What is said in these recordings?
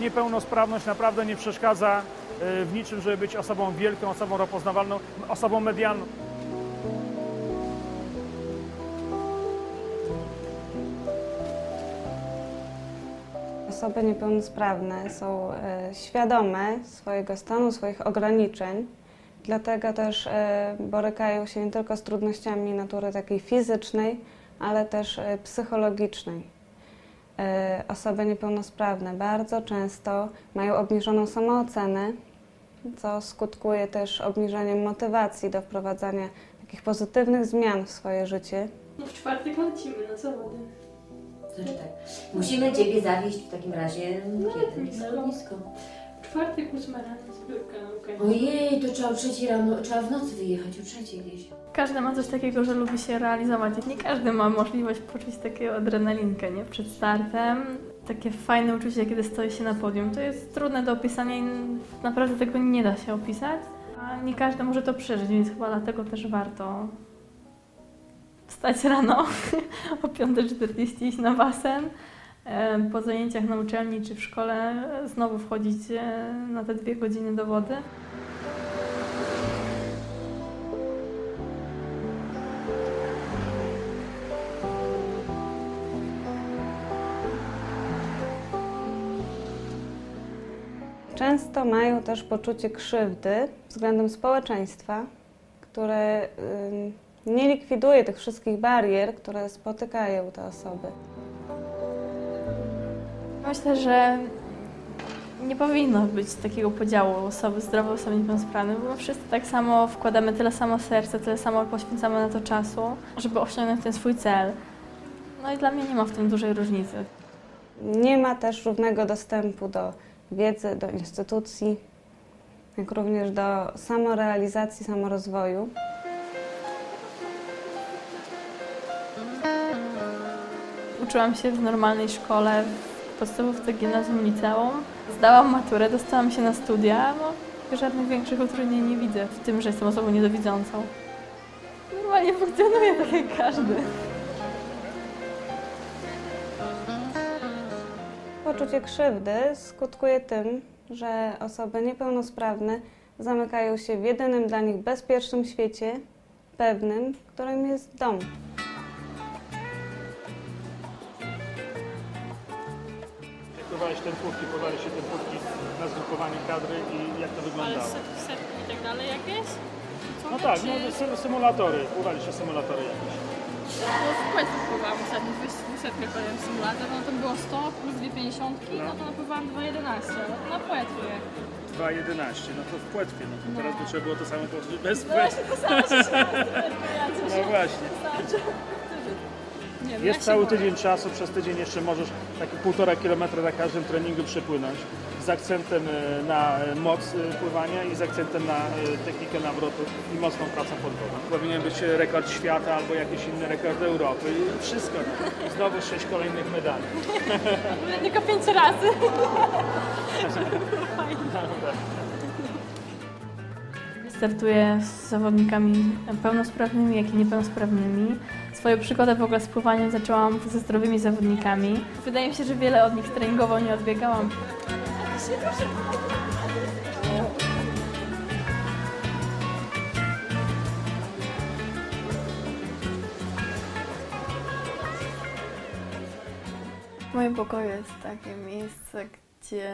niepełnosprawność naprawdę nie przeszkadza y, w niczym, żeby być osobą wielką, osobą rozpoznawalną, osobą medialną. Osoby niepełnosprawne są e, świadome swojego stanu, swoich ograniczeń, dlatego też e, borykają się nie tylko z trudnościami natury takiej fizycznej, ale też e, psychologicznej. E, Osoby niepełnosprawne bardzo często mają obniżoną samoocenę, co skutkuje też obniżeniem motywacji do wprowadzania takich pozytywnych zmian w swoje życie. No w czwartek lecimy na zawody. Znaczy tak. Musimy Ciebie zawieźć w takim razie No, kiedy? lotnisko. Na W czwartek ósma rano zbiórka nauka. Ojej, to trzeba o trzeciej rano, trzeba w nocy wyjechać, o trzeciej gdzieś. Każdy ma coś takiego, że lubi się realizować. Nie każdy ma możliwość poczuć taką adrenalinkę, nie? Przed startem. Takie fajne uczucie, kiedy stoi się na podium. To jest trudne do opisania i naprawdę tego nie da się opisać. A nie każdy może to przeżyć, więc chyba dlatego też warto wstać rano o 5.40 iść na basen. Po zajęciach na uczelni czy w szkole znowu wchodzić e, na te dwie godziny do wody. Często mają też poczucie krzywdy względem społeczeństwa, które nie likwiduje tych wszystkich barier, które spotykają te osoby. Myślę, że nie powinno być takiego podziału osoby zdrowe, osoby niepełnosprawne, bo my wszyscy tak samo wkładamy tyle samo serca, tyle samo poświęcamy na to czasu, żeby osiągnąć ten swój cel. No i dla mnie nie ma w tym dużej różnicy. Nie ma też równego dostępu do wiedzy, do instytucji, jak również do samorealizacji, samorozwoju. Uczyłam się w normalnej szkole, podstawówce, gimnazjum, liceum. Zdałam maturę, dostałam się na studia. No, żadnych większych utrudnień nie widzę w tym, że jestem osobą niedowidzącą. Normalnie funkcjonuję tak jak każdy. Poczucie krzywdy skutkuje tym, że osoby niepełnosprawne zamykają się w jedynym dla nich bezpiecznym świecie, pewnym, którym jest dom. Jak pływałeś ten płotki, pływaliście ten płotki na zgrupowanie kadry i jak to Ale wyglądało? set, setki i tak dalej jakieś? No to, tak, czy... no, sy- symulatory, pływaliście symulatory jakieś. No w płetwie pływałam ostatnio, w setkę symulator, no to było 100 plus dwie 50, no, No. to napływałam 2,11, ale to na płetwie. 2,11, no to w płetwie, no to teraz by trzeba było to samo powtórzyć bez No płetwy. właśnie, to samo się No właśnie. Nie wiem, Jest cały tydzień czasu, przez tydzień jeszcze możesz takie półtora kilometra na każdym treningu przepłynąć z akcentem e, na e, moc e, pływania i z akcentem na technikę nawrotu i mocną pracę pod wodą. Powinien być rekord świata albo jakiś inny rekord Europy i wszystko. No. Znowu sześć kolejnych medali. Tylko 5 razy. Startuję z zawodnikami pełnosprawnymi, jak i niepełnosprawnymi. Swoją przygodę w ogóle z pływaniem zaczęłam ze zdrowymi zawodnikami. Wydaje mi się, że wiele od nich treningowo nie odbiegałam. W moim pokoju jest takie miejsce, gdzie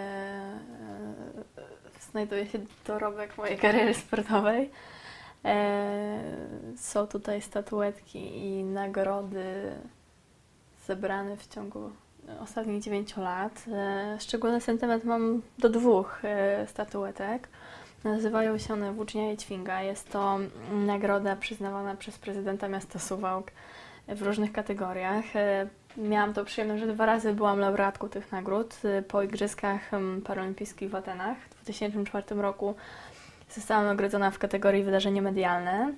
e, znajduje się dorobek mojej kariery sportowej. E, są tutaj statuetki i nagrody zebrane w ciągu ostatnich 9 lat. E, szczególny sentyment mam do dwóch e, statuetek. Nazywają się one Włócznia i Ćwinga. Jest to nagroda przyznawana przez prezydenta miasta Suwałk w różnych kategoriach. Miałam to przyjemność, że dwa razy byłam laureatką tych nagród. Po Igrzyskach Paralimpijskich w Atenach 2004 roku zostałam nagrodzona w kategorii wydarzenie medialne.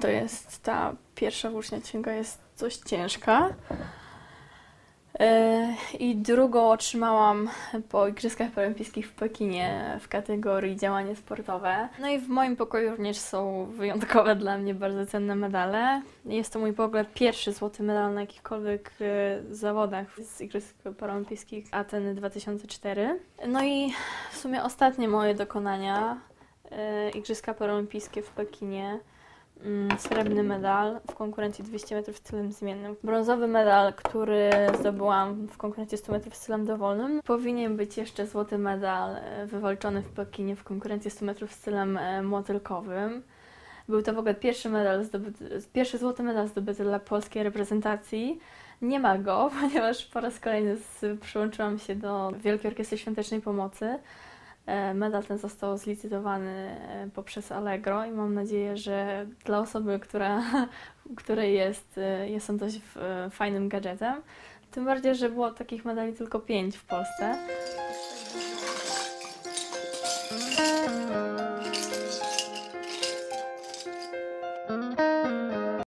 To jest ta pierwsza włócznia księga jest dość ciężka. E, I drugą otrzymałam po Igrzyskach Paralimpijskich w Pekinie w kategorii działanie sportowe. No i w moim pokoju również są wyjątkowe dla mnie bardzo cenne medale. Jest to mój w ogóle pierwszy złoty medal na jakichkolwiek e, zawodach z Igrzysk Paralimpijskich Ateny 2004. No i w sumie ostatnie moje dokonania e, Igrzyska Paralimpijskie w Pekinie. Mm, Srebrny medal w konkurencji 200 metrów stylem zmiennym. Brązowy medal, który zdobyłam w konkurencji 100 metrów stylem dowolnym. Powinien być jeszcze złoty medal e, wywalczony w Pekinie w konkurencji 100 metrów stylem e, motylkowym. Był to w ogóle pierwszy medal zdobyty, pierwszy złoty medal zdobyty dla polskiej reprezentacji. Nie ma go, ponieważ po raz kolejny przyłączyłam się do Wielkiej Orkiestry Świątecznej Pomocy. E, Medal ten został zlicytowany e, poprzez Allegro i mam nadzieję, że dla osoby, która, której jest, e, jest on dość fajnym gadżetem, tym bardziej, że było takich medali tylko pięć w Polsce.